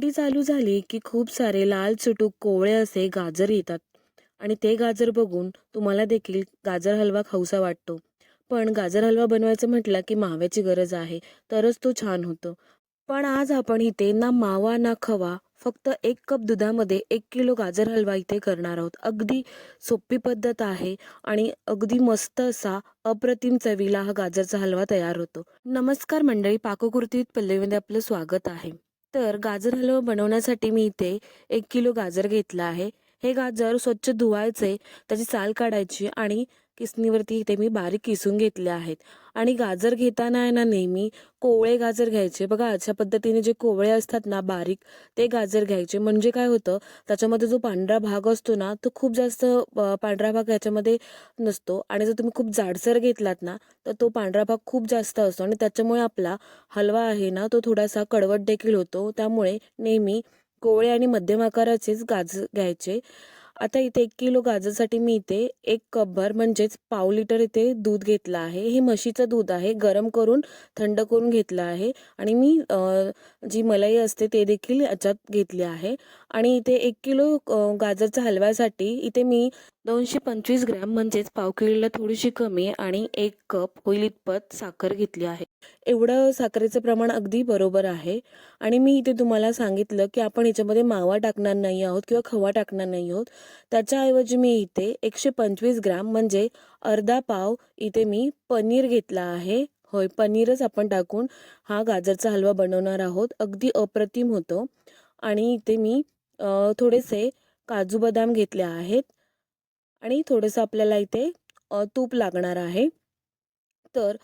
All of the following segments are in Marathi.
थंडी चालू झाली की खूप सारे लाल चुटूक कोवळे असे गाजर येतात. आणि ते गाजर बघून तुम्हाला देखील गाजर हलवा खाऊसा वाटतो. पण गाजर हलवा बनवायचं म्हटलं की माव्याची गरज आहे तरच तो छान होतो. पण आज आपण इथे ना मावा ना खवा फक्त एक कप दुधामध्ये एक किलो गाजर हलवा इथे करणार आहोत. अगदी सोपी पद्धत आहे आणि अगदी मस्त असा अप्रतिम चवीला हा गाजरचा हलवा तयार होतो. नमस्कार मंडळी पाककृतीत पल्लवीमध्ये आपलं स्वागत आहे. तर गाजर हलवा बनवण्यासाठी मी इथे एक किलो गाजर घेतला आहे. हे गाजर स्वच्छ धुवायचे त्याची साल काढायची आणि किसणीवरती इथे मी बारीक किसून घेतले आहेत. आणि गाजर घेताना आहे ना नेहमी कोवळे गाजर घ्यायचे. बघा अशा पद्धतीने जे कोवळे असतात ना बारीक ते गाजर घ्यायचे. म्हणजे काय होतं त्याच्यामध्ये जो पांढरा भाग असतो ना तो खूप जास्त पांढरा भाग याच्यामध्ये नसतो. आणि जर तुम्ही खूप जाडसर घेतलात ना तर तो पांढरा भाग खूप जास्त असतो. आणि त्याच्यामुळे आपला हलवा आहे ना तो थोडासा कडवट देखील होतो. त्यामुळे नेहमी कोवळे आणि मध्यम आकाराचेच गाजर घ्यायचे. आता इथे एक किलो गाजरसाठी मी इथे एक कपभर म्हणजेच पाव लिटर इथे दूध घेतलं आहे. हे म्हशीचं दूध आहे. गरम करून थंड करून घेतलं आहे. आणि मी जी मलाई असते ते देखील याच्यात घेतली आहे. आणि इथे एक किलो गाजरच्या हलव्यासाठी इथे मी दोनशे पंचवीस ग्रॅम म्हणजेच पाव किलोला थोडीशी कमी आणि एक कप होईल इतपत साखर घेतली आहे. एवढं साखरेचं प्रमाण अगदी बरोबर आहे. आणि मी इथे तुम्हाला सांगितलं की आपण याच्यामध्ये मावा टाकणार नाही आहोत किंवा खवा टाकणार नाही आहोत. त्याच्याऐवजी मी इथे एकशे पंचवीस ग्रॅम म्हणजे अर्धा पाव इथे मी पनीर घेतला आहे. होय पनीरच आपण टाकून हा गाजरचा हलवा बनवणार आहोत. अगदी अप्रतिम होतो. आणि इथे मी थोडेसे काजू बदाम घेतले आहेत. आणि थोडंसं आपल्याला इथे तूप लागणार आहे. तर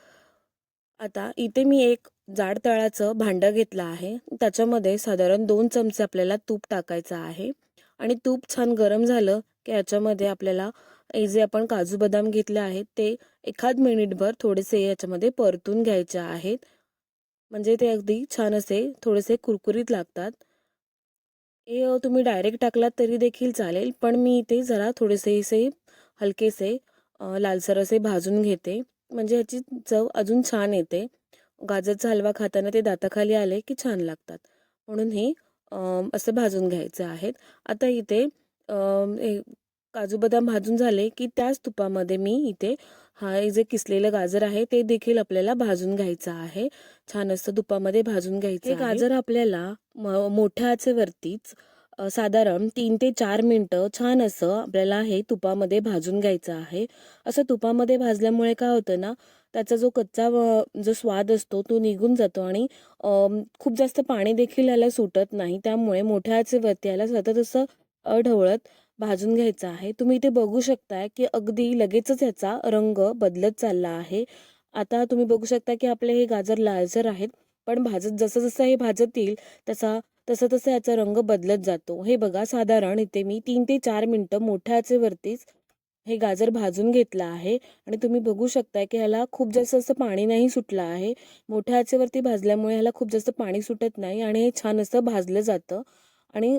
आता इथे मी एक जाड तळाचं भांडं घेतलं आहे. त्याच्यामध्ये साधारण दोन चमचे आपल्याला तूप टाकायचं आहे. आणि तूप छान गरम झालं की याच्यामध्ये आपल्याला हे जे आपण काजू बदाम घेतले आहेत ते एखाद मिनिटभर थोडेसे याच्यामध्ये परतून घ्यायचे आहेत. म्हणजे ते अगदी छान असे थोडेसे कुरकुरीत लागतात. हे तुम्ही डायरेक्ट टाकलात तरी देखील चालेल पण मी इथे जरा थोडेसे हलकेसे लालसर असे भाजून घेते. म्हणजे ह्याची चव अजून छान येते. गाजरचा हलवा खाताना ते दाताखाली आले की छान लागतात. म्हणून हे असं भाजून घ्यायचं आहेत. आता इथे काजू बदाम भाजून झाले की त्याच तुपामध्ये मी इथे हा जे किसलेलं गाजर आहे ते देखील आपल्याला भाजून घ्यायचं आहे. छान असं तुपामध्ये भाजून घ्यायचं. गाजर आपल्याला म- मोठ्या आचेवरतीच अ, साधारण तीन ते चार मिनटं छान असं आपल्याला हे तुपामध्ये भाजून घ्यायचं आहे. असं तुपामध्ये भाजल्यामुळे काय होतं ना त्याचा जो कच्चा जो स्वाद असतो तो निघून जातो आणि खूप जास्त पाणी देखील याला सुटत नाही. त्यामुळे मोठ्या आचेवरती याला सतत असं ढवळत भाजून घ्यायचं आहे. तुम्ही इथे बघू शकताय की अगदी लगेचच याचा रंग बदलत चालला आहे. आता तुम्ही बघू शकता की आपले हे गाजर लालसर आहेत पण भाजत जसं जसं हे भाजत येईल तसं तसं याचा रंग बदलत जातो. हे बघा साधारण इथे मी तीन ते चार मिनटं मोठ्या आचेवरतीच हे गाजर भाजून घेतलं आहे. आणि तुम्ही बघू शकताय की ह्याला खूप जास्त असं पाणी नाही सुटलं आहे. मोठ्या आचेवरती भाजल्यामुळे ह्याला खूप जास्त पाणी सुटत नाही आणि हे छान असं भाजलं जातं. आणि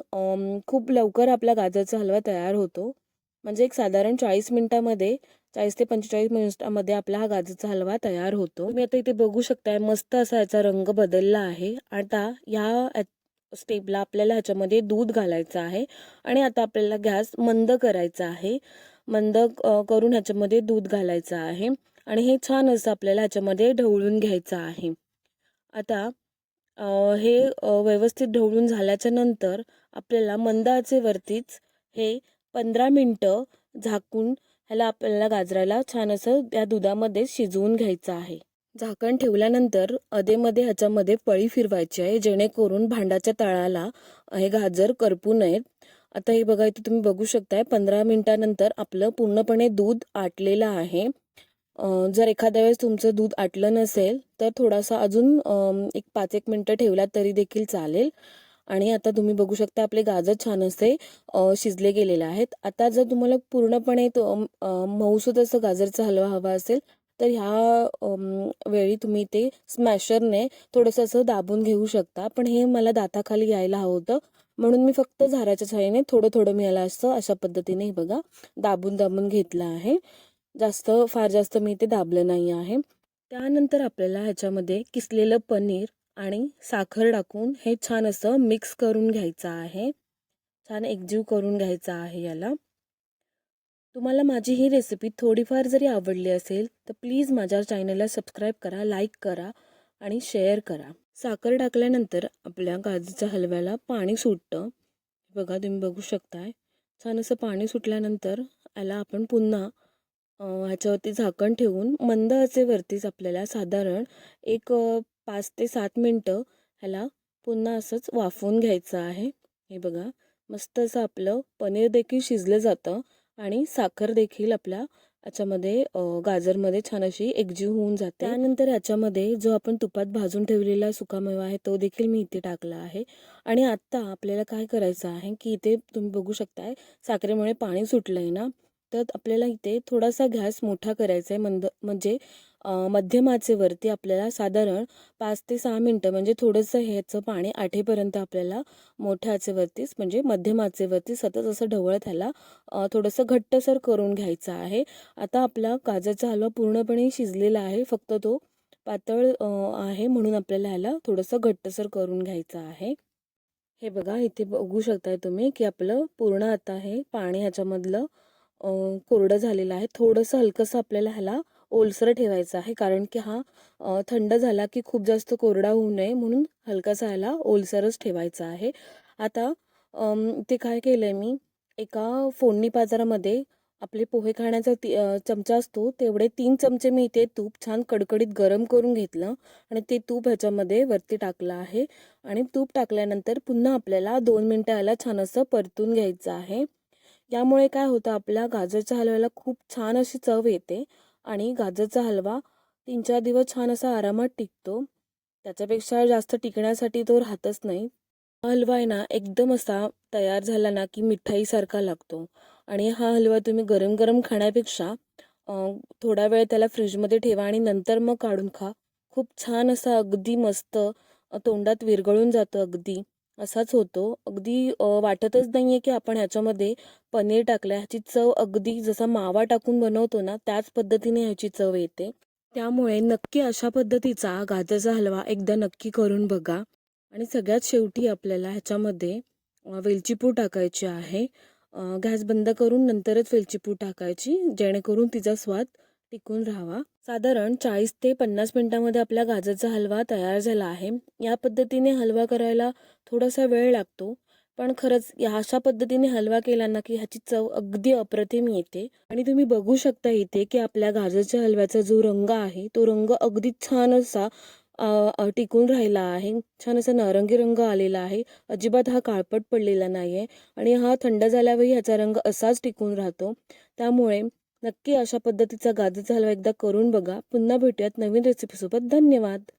खूप लवकर आपला गाजरचा हलवा तयार होतो. म्हणजे एक साधारण चाळीस मिनिटामध्ये चाळीस ते पंचेचाळीस मिनिटामध्ये आपला हा गाजरचा हलवा तयार होतो. मी आता इथे बघू शकताय मस्त असा याचा रंग बदलला आहे. आता ह्या स्टेपला आपल्याला ह्याच्यामध्ये दूध घालायचं आहे. आणि आता आपल्याला गॅस मंद करायचा आहे. मंद करून ह्याच्यामध्ये दूध घालायचं आहे. आणि हे छान असं आपल्याला ह्याच्यामध्ये ढवळून घ्यायचं आहे. आता हे व्यवस्थित ढवळून झाल्याच्यानंतर आपल्याला मंद आचेवरतीच हे पंधरा मिनटं झाकून ह्याला आपल्याला गाजराला छान असं त्या दुधामध्ये शिजवून घ्यायचं आहे. झाकण ठेवल्यानंतर अधेमध्ये ह्याच्यामध्ये पळी फिरवायची आहे जेणेकरून भांडाच्या तळाला हे गाजर करपू नयेत. आता हे बघा इथे तुम्ही बघू शकताय पंधरा मिनिटानंतर आपलं पूर्णपणे दूध आटलेलं आहे. जर एखाद्या वेळेस तुमचं दूध आटलं नसेल तर थोडासा अजून एक पाच एक मिनटं ठेवला तरी देखील चालेल. आणि आता तुम्ही बघू शकता आपले गाजर छान असे शिजले गेलेले आहेत. आता जर तुम्हाला पूर्णपणे तो मऊसूत असं गाजरचा हलवा हवा असेल तर ह्या वेळी तुम्ही ते स्मॅशरने थोडंसं असं दाबून घेऊ शकता. पण हे मला दाताखाली यायला हवं होतं. म्हणून मी फक्त झाराच्या छायेने थोडं थोडं मिळालं असतं. अशा पद्धतीने हे बघा दाबून दाबून घेतलं आहे. जास्त फार जास्त मी ते दाबलं नाही आहे. त्यानंतर आपल्याला ह्याच्यामध्ये किसलेलं पनीर आणि साखर टाकून हे छान असं मिक्स करून घ्यायचं आहे. छान एकजीव करून घ्यायचा आहे याला. तुम्हाला माझी ही रेसिपी थोडीफार जरी आवडली असेल तर प्लीज माझ्या चॅनलला सबस्क्राईब करा लाईक करा आणि शेअर करा. साखर टाकल्यानंतर आपल्या काजूच्या हलव्याला पाणी सुटतं. बघा तुम्ही बघू शकताय. छान असं पाणी सुटल्यानंतर याला आपण पुन्हा ह्याच्यावरती झाकण ठेवून मंद आचेवरतीच आपल्याला साधारण एक पाच ते सात मिनटं ह्याला पुन्हा असंच वाफवून घ्यायचं आहे. हे बघा मस्त असं आपलं पनीर देखील शिजलं जातं. आणि साखर देखील आपल्या याच्यामध्ये गाजरमध्ये छान अशी एकजीव होऊन जाते. त्यानंतर याच्यामध्ये जो आपण तुपात भाजून ठेवलेला सुकामेवा आहे तो देखील मी इथे टाकला आहे. आणि आत्ता आपल्याला काय करायचं आहे की इथे तुम्ही बघू शकताय साखरेमुळे पाणी सुटलं आहे ना. तर आपल्याला इथे थोडासा गॅस मोठा करायचा आहे. मंद म्हणजे अं, मध्यम आचेवरती आपल्याला साधारण पाच ते सहा मिनटं म्हणजे थोडंसं ह्याचं पाणी आठेपर्यंत आपल्याला मोठ्या आचेवरतीच म्हणजे मध्यम आचेवरती सतत असं ढवळत ह्याला थोडंसं घट्टसर करून घ्यायचं आहे. आता आपला गाजरचा हलवा पूर्णपणे शिजलेला आहे. फक्त तो पातळ आहे म्हणून आपल्याला ह्याला थोडंसं घट्टसर करून घ्यायचं आहे. हे बघा इथे बघू शकताय तुम्ही की आपलं पूर्ण आता हे पाणी ह्याच्यामधलं कोरडं झालेलं आहे. थोडंसं हलकंसं आपल्याला ह्याला ओलसर ठेवायचं आहे. कारण की हा थंड झाला की खूप जास्त कोरडा होऊ नये म्हणून हलकासा ह्याला ओलसरच ठेवायचा आहे. आता ते काय केलं आहे मी? एका फोडणी बाजारामध्ये आपले पोहे खाण्याचा ती चमचा असतो. तेवढे तीन चमचे मी इथे तूप छान कडकडीत गरम करून घेतलं आणि ते तूप ह्याच्यामध्ये वरती टाकलं आहे. आणि तूप टाकल्यानंतर पुन्हा आपल्याला दोन मिनटं ह्याला छान असं परतून घ्यायचं आहे. यामुळे काय होतं आपल्या गाजरच्या हलव्याला खूप छान अशी चव येते आणि गाजरचा हलवा तीन चार दिवस छान असा आरामात टिकतो. त्याच्यापेक्षा जास्त टिकण्यासाठी तो राहतच नाही. हा हलवा आहे ना एकदम असा तयार झाला ना की मिठाईसारखा लागतो. आणि हा हलवा तुम्ही गरम गरम खाण्यापेक्षा थोडा वेळ त्याला फ्रीजमध्ये ठेवा आणि नंतर मग काढून खा. खूप छान असा अगदी मस्त तोंडात विरघळून जातं अगदी. असाच होतो. अगदी वाटतच नाही आहे की आपण ह्याच्यामध्ये पनीर टाकलं ह्याची चव अगदी जसा मावा टाकून बनवतो ना त्याच पद्धतीने ह्याची चव येते. त्यामुळे नक्की अशा पद्धतीचा गाजरचा हलवा एकदा नक्की करून बघा. आणि सगळ्यात शेवटी आपल्याला ह्याच्यामध्ये अ, टाकायची आहे. गॅस बंद करून नंतरच वेलचीपूड टाकायची जेणेकरून तिचा स्वाद टिकून राहावा. साधारण चाळीस ते पन्नास मिनिटांमध्ये आपला गाजरचा हलवा तयार झाला आहे. या पद्धतीने हलवा करायला थोडासा वेळ लागतो. पण खरंच या अशा पद्धतीने हलवा केला ना की ह्याची चव अगदी अप्रतिम येते. आणि तुम्ही बघू शकता इथे की आपल्या गाजरच्या हलव्याचा जो रंग आहे तो रंग अगदी छान असा टिकून राहिला आहे. छान असा नारंगी रंग आलेला आहे. अजिबात हा काळपट पडलेला नाही आहे आणि हा थंड झाल्यावरही ह्याचा रंग असाच टिकून राहतो. त्यामुळे नक्की अशा पद्धतीचा गाजरचा हलवा एकदा करून बघा. पुन्हा भेटूयात नवीन रेसिपीसोबत धन्यवाद.